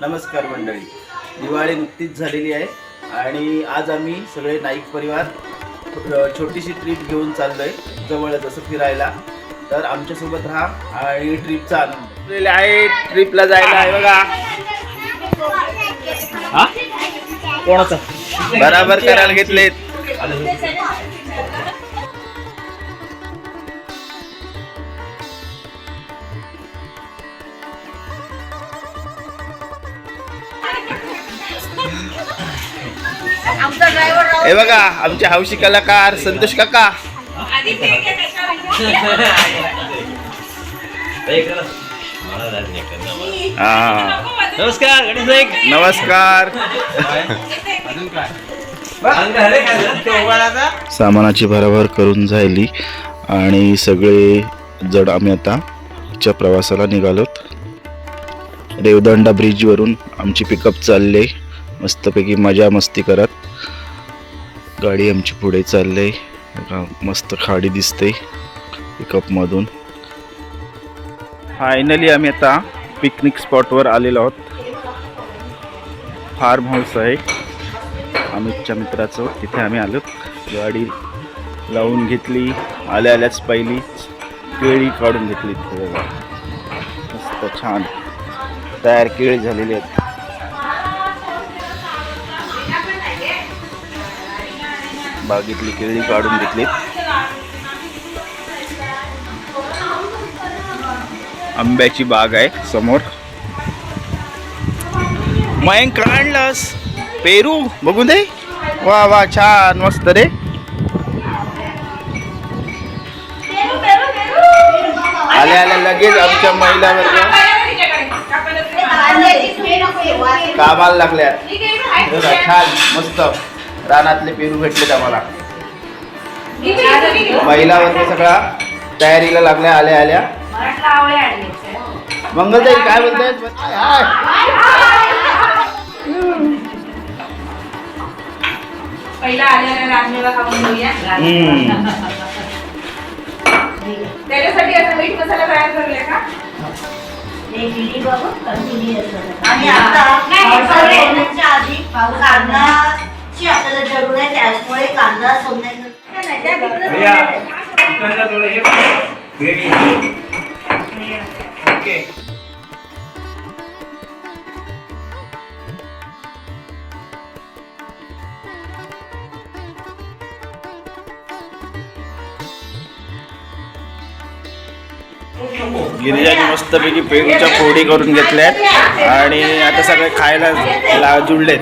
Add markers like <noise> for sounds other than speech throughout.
नमस्कार मंडळी. दिवाळी नुकतीच झालेली आहे आणि आज आम्ही सगळे नाईक परिवार छोटीशी ट्रिप घेऊन चाललोय जवळच असं फिरायला. तर आमच्यासोबत राहा आणि ट्रिपचा आनंद. आहे ट्रिपला जायला आहे बघा. हा? कोणाचा? बराबर करायला घेतलेत. हे बघा आमचे हौशी कलाकार संतोष काका. हा. नमस्कार गणेश नाईक नमस्कार. सामानाची भराभर करून झाली आणि सगळे जण आम्ही आता च्या प्रवासाला निघालोत रेवदंडा ब्रिजवरून आमची पिकअप चालले. मस्तपैकी मजा मस्ती करत. गाडी आमची पुढे चालले बघा, मस्त खाडी दिसते पिकअपमधून. फायनली आम्ही आता पिकनिक स्पॉटवर आलेलो आहोत. फार्म हाऊस आहे. अमितच्या मित्राचं. तिथे आम्ही आलो. गाडी लावून घेतली. आल्या आल्याच पहिलीच केळी काढून घेतली. मस्त छान. तयार केळी झालेली आहेत. बागेतली केळी काढून घेतलीत आंब्याची बाग आहे समोर. मयंक काय आणलास. पेरू बघू दे. वा वा छान मस्त रे. आल्या आल्या लगेच आमच्या महिला वर्ग कामाला लागल्या. छान मस्त. रानातले पेरू भेटलेत आम्हाला. महिला वर्ग सगळा तयारीला लागल्या आल्या आल्या. मंगलताई काय बोलतायत हाय. पहिला आलेला राजमेवा खाऊन घेऊया. त्याच्यासाठी आता मीठ मसाला तयार करूया का? आणि आता? पावसाळा येण्याच्या आधी कांदाची आपल्याला जरूर आहे त्यामुळे कांदा सोडण्याचं गिरिजाने मस्तपैकी पेरूच्या फोडी करून घेतल्यात आणि आता सगळे खायला जुळलेत.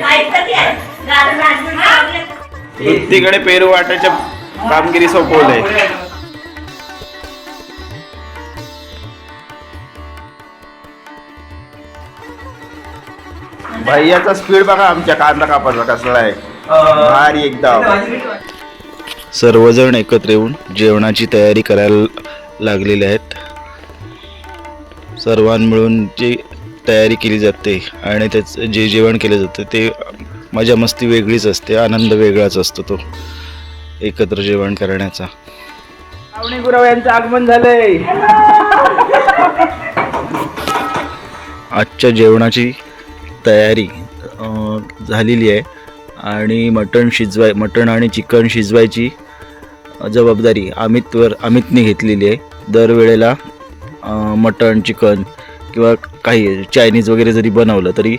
वृत्तीकडे पेरू वाटायच्या कामगिरी सोपवलंय भैयाचा स्पीड बघा आमच्या कांदा कापायचा कसला आहे. भारी एकदम. सर्वजण एकत्र येऊन जेवणाची तयारी करायला लागलेले आहेत. सर्वां मिळून जी तयारी केली जाते आणि त्याचं जे जेवण केलं जातं ते मजा मस्ती वेगळीच असते आनंद वेगळाच असतो तो एकत्र जेवण करण्याचा. पावणे गुराव यांचं आगमन झालंय. आजच्या जेवणाची तयारी झालेली आहे. आणि मटण शिजवाय मटण आणि चिकन शिजवायची जबाबदारी अमितवर अमितने घेतलेली आहे. दरवेळेला मटण चिकन किंवा काही चायनीज वगैरे जरी बनवलं तरी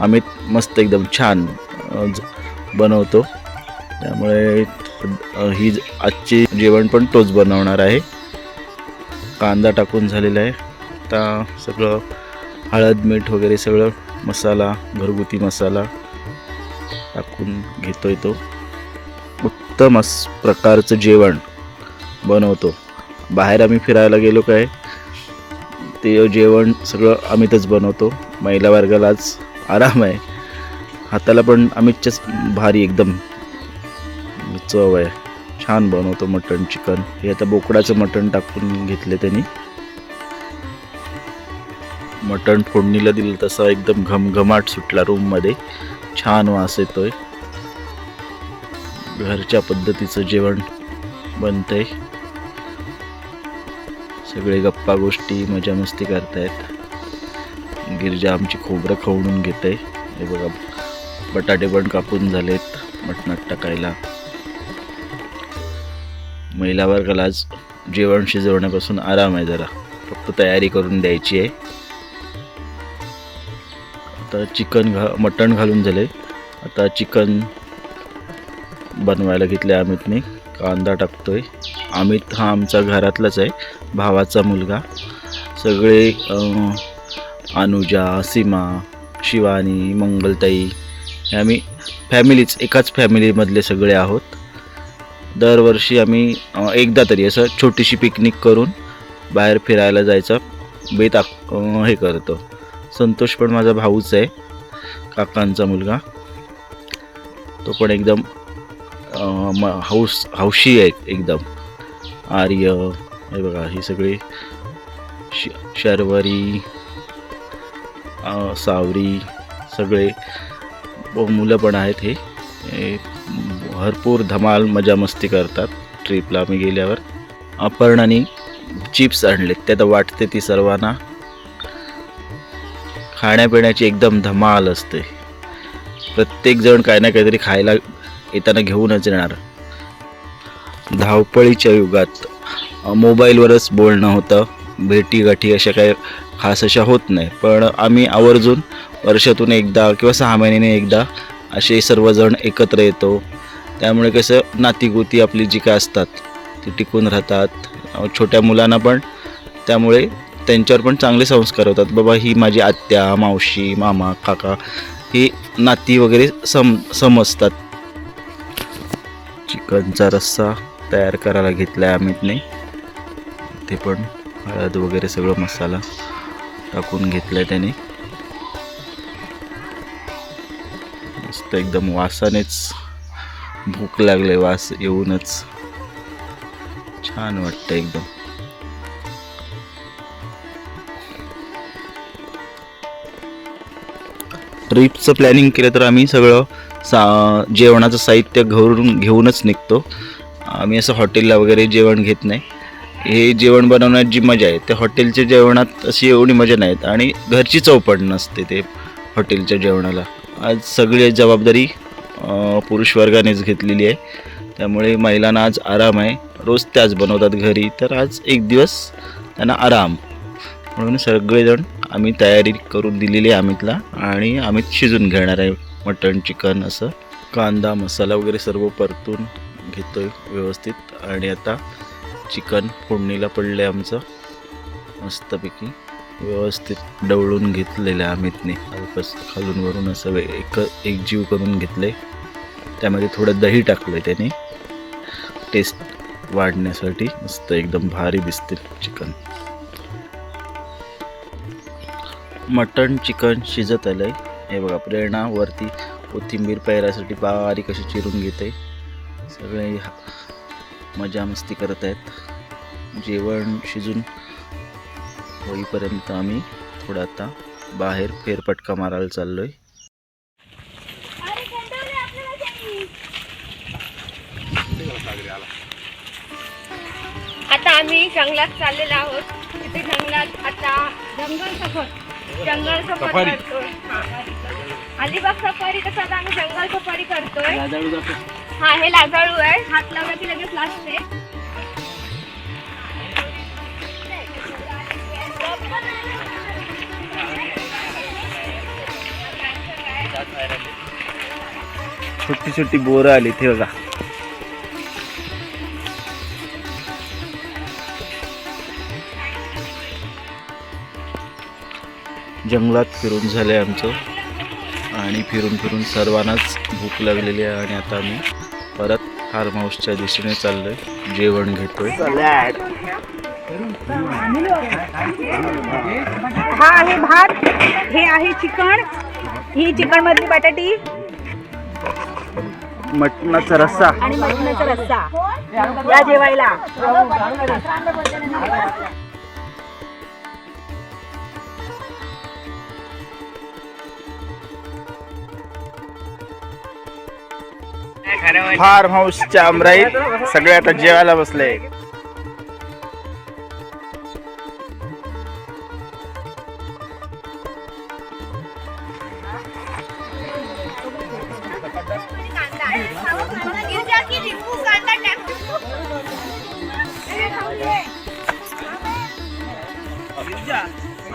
अमित मस्त एकदम छान बनवतो. त्यामुळे ही आजची जेवण पण तोच बनवणार आहे. कांदा टाकून झालेला आहे. आता सगळं हळद मीठ वगैरे सगळं मसाला घरगुती मसाला टाकून घेतोय तो. उत्तम अस प्रकारचं जेवण बनवतो. बाहेर आम्ही फिरायला गेलो काय? ते जेवण सगळं आम्हीतच बनवतो. महिला वर्गाला आज आराम आहे. हाताला पण अमितच्याच भारी एकदम चव आहे. छान बनवतो मटण चिकन. हे आता बोकडाचं मटण टाकून घेतले त्यांनी. मटण फोडणीला दिलं तसा एकदम घमघमाट सुटला रूममध्ये छान वास येतोय. घरच्या पद्धतीचं जेवण बनतंय. सगळे गप्पा गोष्टी मजा मस्ती करतायत. गिरजा आमची खोबरं खवणून घेते हे बघा. बटाटे पण कापून झालेत मटणात टाकायला. महिला वर्गाला आज जेवण शिजवण्यापासून आराम आहे जरा. फक्त तयारी करून द्यायची आहे. आता चिकन घा मटण घालून झाले. आता चिकन बनवायला घेतले अमितने. कांदा टाकतोय. अमित हा आमचा घरातलाच आहे भावाचा मुलगा. सगळे अनुजा सीमा शिवानी मंगलताई आम्ही फॅमिलीच एकाच फॅमिलीमधले सगळे आहोत. दरवर्षी आम्ही एकदा तरी असं छोटीशी पिकनिक करून बाहेर फिरायला जायचा. बेत आक हे करतो. संतोष पण माझा भाऊच आहे काकांचा मुलगा. तो पण एकदम म हौस हौशी आहे एकदम. आर्य हे बघा ही सगळी श शर्वरी सावरी सगळे व मुलं पण आहेत हे. भरपूर धमाल मजा मस्ती करतात ट्रिपला आम्ही गेल्यावर. अपर्णाने चिप्स आणलेत. ते आता वाटते ती सर्वांना. खाण्यापिण्याची एकदम धमाल असते. प्रत्येकजण काही ना काहीतरी खायला येताना घेऊनच येणार. धावपळीच्या युगात मोबाईलवरच बोलणं होतं. भेटी गाठी अशा काही खास अशा होत नाही. पण आम्ही आवर्जून वर्षातून एकदा किंवा सहा महिन्याने एकदा असे सर्वजण एकत्र येतो. त्यामुळे कसं नातीगोती आपली जी काय असतात ती टिकून राहतात. छोट्या मुलांना पण त्यामुळे त्यांच्यावर पण चांगले संस्कार होतात. बाबा ही माझी आत्या मावशी मामा काका ही नाती वगैरे सम समजतात. चिकनचा रस्सा तयार करायला घेतला आहे अमितने ते पण हळद वगैरे सगळं मसाला टाकून घेतला आहे त्याने. मस्त एकदम वासानेच भूक लागले वास येऊनच. छान वाटतं एकदम. ट्रिपचं प्लॅनिंग केलं तर आम्ही सगळं सा जेवणाचं साहित्य घरून घेऊनच निघतो. आम्ही असं हॉटेलला वगैरे जेवण घेत नाही. हे जेवण बनवण्यात जी मजा आहे त्या हॉटेलच्या जेवणात अशी एवढी मजा नाहीत आणि घरची चौपट नसते ते हॉटेलच्या जेवणाला. आज सगळी जबाबदारी पुरुष वर्गानेच घेतलेली आहे. त्यामुळे महिलांना आज आराम आहे. रोज त्याच बनवतात घरी. तर आज एक दिवस त्यांना आराम. म्हणून सगळेजण आम्ही तयारी करून दिलेली आहे अमितला आणि अमित शिजून घेणार आहे मटण चिकन असं. कांदा मसाला वगैरे सर्व परतून घेतोय व्यवस्थित. आणि आता चिकन फोडणीला पडलं आहे आमचं. मस्तपैकी. व्यवस्थित डवळून घेतलेलं आहे अमितने. अल्पस खालून वरून असं एक एक जीव करून घेतले. त्यामध्ये थोडं दही टाकलं आहे त्याने. टेस्ट वाढण्यासाठी मस्त एकदम भारी दिसते चिकन. मटण चिकन शिजत आलं आहे हे बघा प्रेरणा वरती कोथिंबीर पैरासाठी बारीक अशी चिरून घेते. सगळे मजा मस्ती करत आहेत. जेवण शिजून होईपर्यंत आम्ही थोडं आता बाहेर फेरपटका मारायला चाललो आहे आता आम्ही जंगलात चाललेलो आहोत. तिथे जंगलात आता जंगल सफर जंगल सफर करतोय. हा. अलिबाग सफारी तसं आता आम्ही जंगल सफारी करतोय. हा हे लाजाळू आहे. हात लावला की लगेच लागते छोटी छोटी बोरं आली ते बघा. जंगलात फिरून झालंय आमचं. आणि फिरून फिरून सर्वांनाच भूक लागलेली आहे आणि आता आम्ही परत फार्म हाऊसच्या दिशेने चाललोय. जेवण घेतोय. हा आहे भात हे आहे चिकन ही चिकन मधली बटाटी. मटणाचा रस्सा. आणि मटणाचा रस्सा. या जेवायला. फार्म हाऊसच्या अमराईत सगळे आता जेवायला बसले.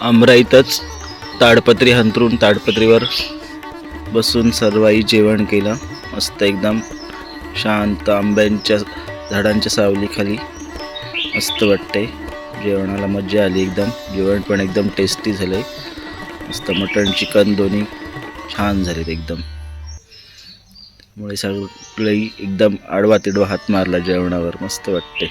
आमराईतच ताडपत्री हंतरून ताडपत्रीवर बसून सर्वाई जेवण केलं. मस्त एकदम शांत आंब्यांच्या झाडांच्या सावलीखाली मस्त वाटते जेवणाला मजा आली एकदम. जेवण पण एकदम टेस्टी झालं आहे मस्त मटण चिकन दोन्ही छान झालेत एकदम. त्यामुळे सगळी एकदम आडवा तिडवा हात मारला जेवणावर. मस्त वाटते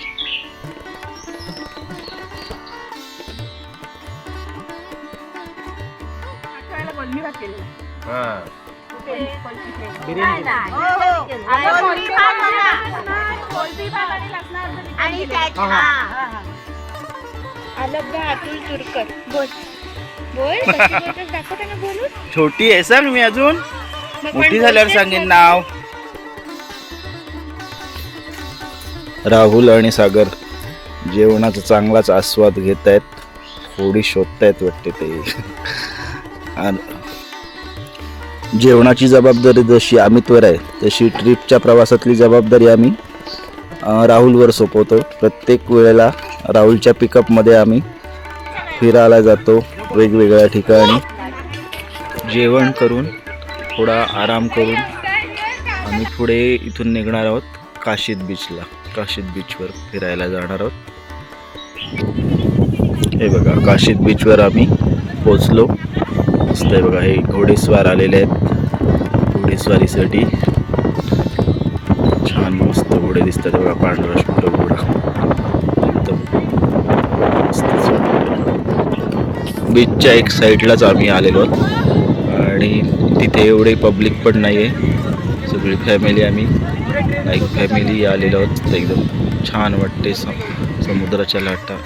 आणि त्याच्या हा. आलं बा अतुल तुरकर बोल. बोल. कशी <laughs> बोलतेस दाखव त्यांना बोलून. छोटी आहे सांग मी अजून. मग पण मोठी झाल्यावर बोलतेस सांगेन ना. नाव. राहुल आणि सागर जेवणाचा चांगलाच आस्वाद घेत आहेत थोडी शोधतायत वाटते ते. <laughs> आणि जेवणाची जबाबदारी जशी अमितवर आहे तशी ट्रिपच्या प्रवासातली जबाबदारी आम्ही राहुलवर सोपवतो. प्रत्येक वेळेला राहुलच्या पिकअपमध्ये आम्ही फिरायला जातो वेगवेगळ्या ठिकाणी. जेवण करून थोडा आराम करून आम्ही पुढे इथून निघणार आहोत काशीद बीचला काशीद बीचवर फिरायला जाणार आहोत. हे बघा काशीद बीचवर आम्ही पोचलो मस्त आहे बघा हे घोडेस्वार आलेले आहेत. घोडेस्वारीसाठी छान मस्त घोडे दिसतात बघा पांढरा शुभ्र घोडा. एकदम बीचच्या एक साईडलाच आम्ही आलेलो आहोत. आणि तिथे एवढे पब्लिक पण नाही आहे सगळी फॅमिली आम्ही एक फॅमिली आलेलो आहोत. एकदम छान वाटते सम समुद्राच्या लाटा.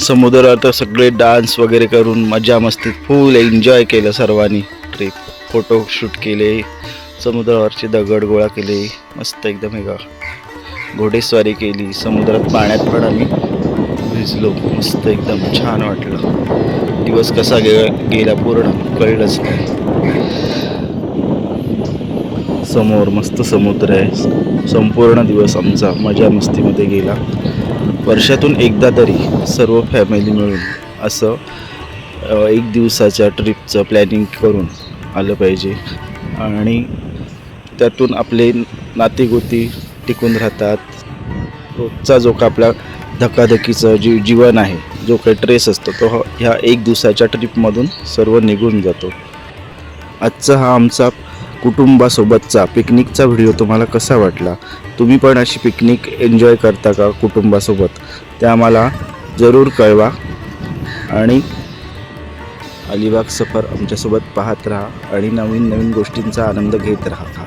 समुद्रात सगळे डान्स वगैरे करून मजा मस्तीत फुल एन्जॉय केलं सर्वांनी. ट्रिप फोटोशूट केले समुद्रावरचे दगड गोळा केले मस्त एकदम हे का घोडेस्वारी केली समुद्रात पाण्यात पण आम्ही भिजलो मस्त एकदम छान वाटलं. दिवस कसा गे गेला पूर्ण कळलंच नाही. समोर मस्त समुद्र आहे. संपूर्ण दिवस आमचा मजा मस्तीमध्ये गेला. वर्षातून एकदा तरी सर्व फॅमिली मिळून असं एक दिवसाच्या ट्रिपचं प्लॅनिंग करून आलं पाहिजे. आणि त्यातून आपले नातेगोती टिकून राहतात. रोजचा जो का आपला धकाधकीचं जी जीवन आहे जो काही ट्रेस असतो तो ह्या एक दिवसाच्या ट्रिपमधून सर्व निघून जातो. आजचा हा आमचा कुटुंबासोबतचा पिकनिकचा व्हिडिओ तुम्हाला कसा वाटला? तुम्ही पण अशी पिकनिक एन्जॉय करता का कुटुंबासोबत? ते आम्हाला जरूर कळवा. आणि अलिबाग सफर आमच्यासोबत पाहत राहा आणि नवीन नवीन गोष्टींचा आनंद घेत राहा.